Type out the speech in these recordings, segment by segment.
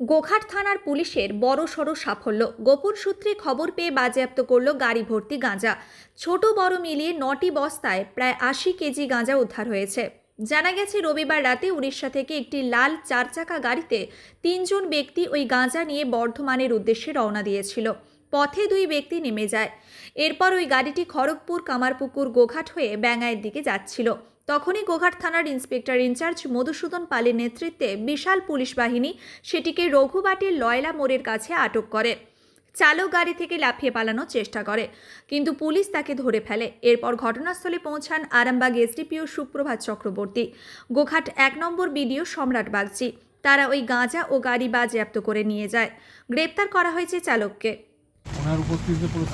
গোঘাট থানার পুলিশের বড় সড় সাফল্য। গোপন সূত্রে খবর পেয়ে বাজেয়াপ্ত করল গাড়ি ভর্তি গাঁজা। ছোট বড় মিলিয়ে নটি বস্তায় প্রায় আশি কেজি গাঁজা উদ্ধার হয়েছে। জানা গেছে, রবিবার রাতে উড়িষ্যা থেকে একটি লাল চার চাকা গাড়িতে তিনজন ব্যক্তি ওই গাঁজা নিয়ে বর্ধমানের উদ্দেশ্যে রওনা দিয়েছিল। পথে দুই ব্যক্তি নেমে যায়। এরপর ওই গাড়িটি খড়গপুর কামারপুকুর গোঘাট হয়ে ব্যাঙ্গাইয়ের দিকে যাচ্ছিল। তখনই গোঘাট থানার ইন্সপেক্টর ইনচার্জ মধুসূদন পালের নেতৃত্বে বিশাল পুলিশ বাহিনী সেটিকে রঘুবাটির লয়লা মোড়ের কাছে আটক করে। চালক গাড়ি থেকে লাফিয়ে পালানোর চেষ্টা করে, কিন্তু পুলিশ তাকে ধরে ফেলে। এরপর ঘটনাস্থলে পৌঁছান আরামবাগ এসডিপিও সুপ্রভাত চক্রবর্তী। গোঘাট এক নম্বর বিডিও সম্রাট বাগচি। তারা ওই গাঁজা ও গাড়ি বাজেয়াপ্ত করে নিয়ে যায়। গ্রেপ্তার করা হয়েছে চালককে। ওনার উপস্থিতিতে পুরো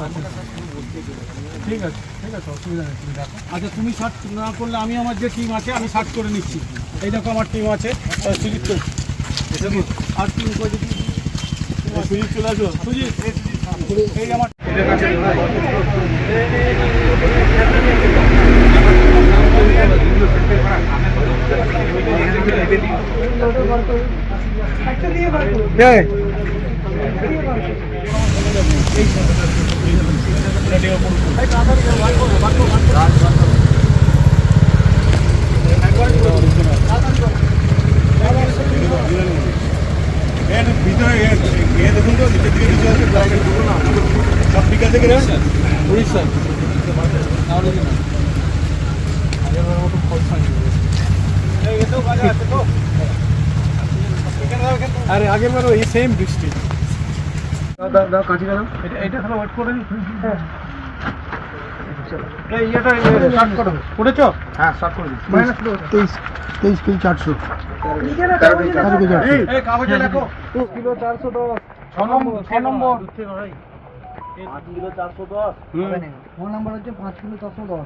ঠিক আছে। আছে অসুবিধা নেই তুমি রাখো আচ্ছা তুমি সার্চ না করলে আমি আমার যে টিম আছে আমি সার্চ করে নিচ্ছি। এই দেখো আমার টিম আছে সুজিত তো আর টিম সুজিত চলে আসো। সুজিত এই আমার এর ভিতরে এ- এ দেখুন তো নিচের দিকে কিছু আছে ব্ল্যাকের দুটো না সব ঠিক আছে কিনা উড়িষ্যা আরে আগের বারও এই সেম বৃষ্টি দাও কাঁচি দাও এটা তাহলে ওয়েট করে দিই হ্যাঁ। তেইশ কিলো চারশো। কিলো দশ। ছ নম্বর ছ নম্বর। ফোন নাম্বার হচ্ছে পাঁচ কিলো চারশো দশ।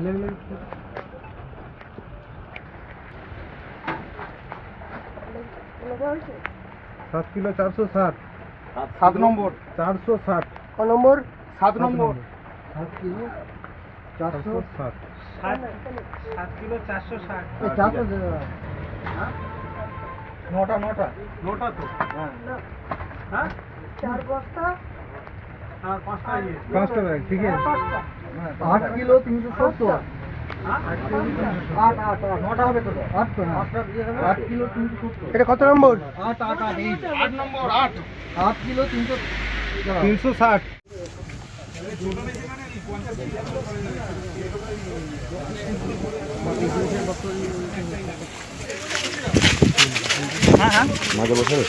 সাত কিলো চারশো ষাট। সাত নম্বর। চারশো ষাট। ক নম্বর? সাত নম্বর। সাত কিলো? চারশো ষাট। চারশো দেবে। নটা নটা। নটা তো? হ্যাঁ। আর পাঁচটা ইয়ে পাঁচটা ব্যাগ ঠিক আছে। আট কিলো তিনশো সত্তর। এটা কত নম্বর? আট আট আট এই আট নম্বর আট আট কিলো তিনশো তিনশো ষাট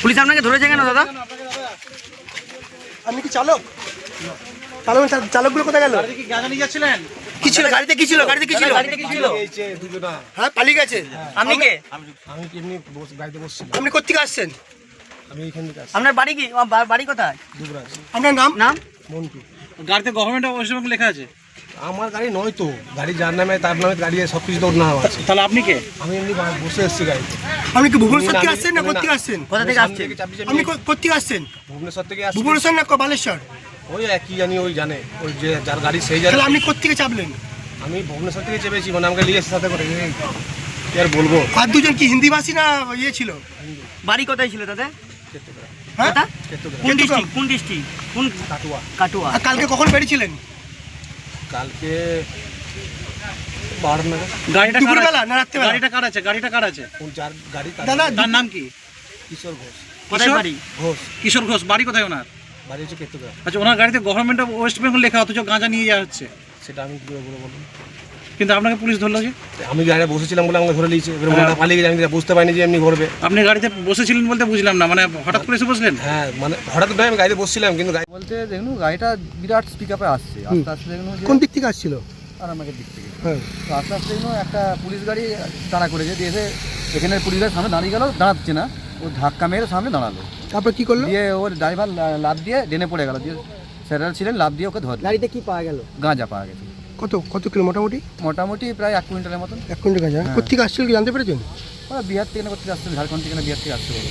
পুলিশ আপনাকে ধরেছে কেন দাদা? আপনি কি চালক? চালক চালকগুলো কোথায় গেল? কি গাঁজা নিয়ে যাচ্ছিলেন? কি ছিল? গাড়িতে কি ছিল? গাড়িতে কি ছিল? গাড়িতে কি ছিল? হ্যাঁ পালিয়ে গেছে। আপনি কে? আমি এমনি গাড়িতে বসছিলাম? আপনি কোথেকে আসছেন? আমি এখান থেকে আসছি। আপনার বাড়ি কি? বাড়ি কোথায়? দুবরাজ। আপনার নাম? নাম? মন্টু। গাড়িতে গভর্নমেন্ট অফ ওয়েস্ট বেঙ্গল লেখা আছে? আমার গাড়ি নয় তো। গাড়ি যার নামে তার নামে গাড়ি সব কিছু তো ওর নাম আছে। তাহলে আপনি কে? আমি এমনি বসে এসেছি গাড়িতে। আপনি কি ভুবনেশ্বর থেকে আসছেন না কোথেকে আসছেন? কোথা থেকে আসছেন? থেকে আপনি কো- কোথেকে আসছেন? ভুবনেশ্বর থেকে আসছি। ভুবনেশ্বর না বালেশ্বর ওই একই জানি ওই জানে। ওই যে যার গাড়ি সেই জানে। তাহলে আপনি কোথেকে চাপলেন? আমি ভুবনেশ্বর থেকে চেপেছি মানে আমাকে নিয়ে এসে সাথে করে। কি আর বলব? আর দুজন কি হিন্দি ভাষী না ইয়ে ছিল? বাড়ি কোথায় ছিল দাদা হ্যাঁ? কোন ডিস্ট্রিক্ট কোন ডিস্ট্রিক্ট কোন কাটুয়া। কাটুয়া। আর কালকে কখন বেরিয়েছিলেন? কালকে বারো নাগাদ। গাড়িটা কার দুপুরবেলা না রাত্রেবেলা? গাড়িটা কার আছে? গাড়িটা কার আছে? কোন যার গাড়ি দাদা তার নাম কি? কিশোর ঘোষ। কোথায় বাড়ি? ঘোষ। কিশোর ঘোষ। বাড়ি কোথায় ওনার? বাড়ি হচ্ছে কেতুগ্রাম আচ্ছা ওনার গাড়িতে গভর্নমেন্ট অফ ওয়েস্ট বেঙ্গল লেখা অথচ গাঁজা নিয়ে যাওয়া হচ্ছে। সেটা আমি কি করে বলব বলুন? কিন্তু আপনাকে পুলিশ ধরলো যে? আমি গাড়িতে বসেছিলাম বলে আমাকে ধরে নিয়েছে এবার মনে পালিয়ে গেছে আমি বুঝতে পারিনি যে এমনি করবে। আপনি গাড়িতে বসেছিলেন বলতে বুঝলাম না মানে হঠাৎ করে এসে বসলেন? হ্যাঁ মানে হঠাৎ নয় আমি গাড়িতে বসছিলাম কিন্তু গাড়ি বলতে দেখুন গাড়িটা বিরাট স্পিক আপে আসছে। আস্তে আস্তে দেখুন কোন দিক থেকে আসছিল? আর আমাদের দিক থেকে। হ্যাঁ। তো আস্তে আস্তে দেখুন একটা পুলিশ গাড়ি তাড়া করেছে দিয়ে এসে এখানে পুলিশ গাড়ির সামনে দাঁড়িয়ে গেল দাঁড়াচ্ছে না। ও ধাক্কা মেরে সামনে দাঁড়াল। তারপর কি করল? দিয়ে ওর ড্রাইভার লাভ দিয়ে ডেনে পড়ে গেল। দিয়ে স্যারেরা ছিলেন লাভ দিয়ে ওকে ধরলো। গাড়িতে কি পাওয়া গেল? গাঁজা পাওয়া গেছে। কত কত কিলো মোটামুটি? মোটামুটি প্রায় এক কুইন্টালের মতন। এক কুইন্টাল গাঁজা। হ্যাঁ। কোথেকে আসছিল কি জানতে পেরেছেন? ওরা বিহার থেকে না কোথেকে আসছে ঝাড়খণ্ড থেকে না বিহার থেকে আসছে বলে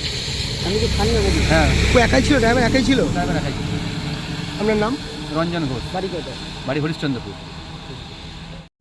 আমি কি স্থানীয় নাকি হ্যাঁ। ও একাই ছিল? ড্রাইভার একাই ছিল? ড্রাইভার একাই ছিল। আপনার নাম? রঞ্জন ঘোষ। বাড়ি কোথায়? বাড়ি হরিশ্চন্দ্রপুর।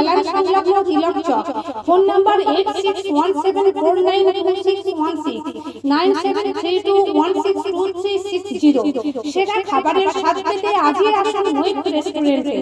হেলান সংলগ্ন Tilak Chowk phone number eight six one seven four nine one six nine seven three two one six সেরা খাবারের স্বাদ পেতে আজই আসুন রেস্টুরেন্টে।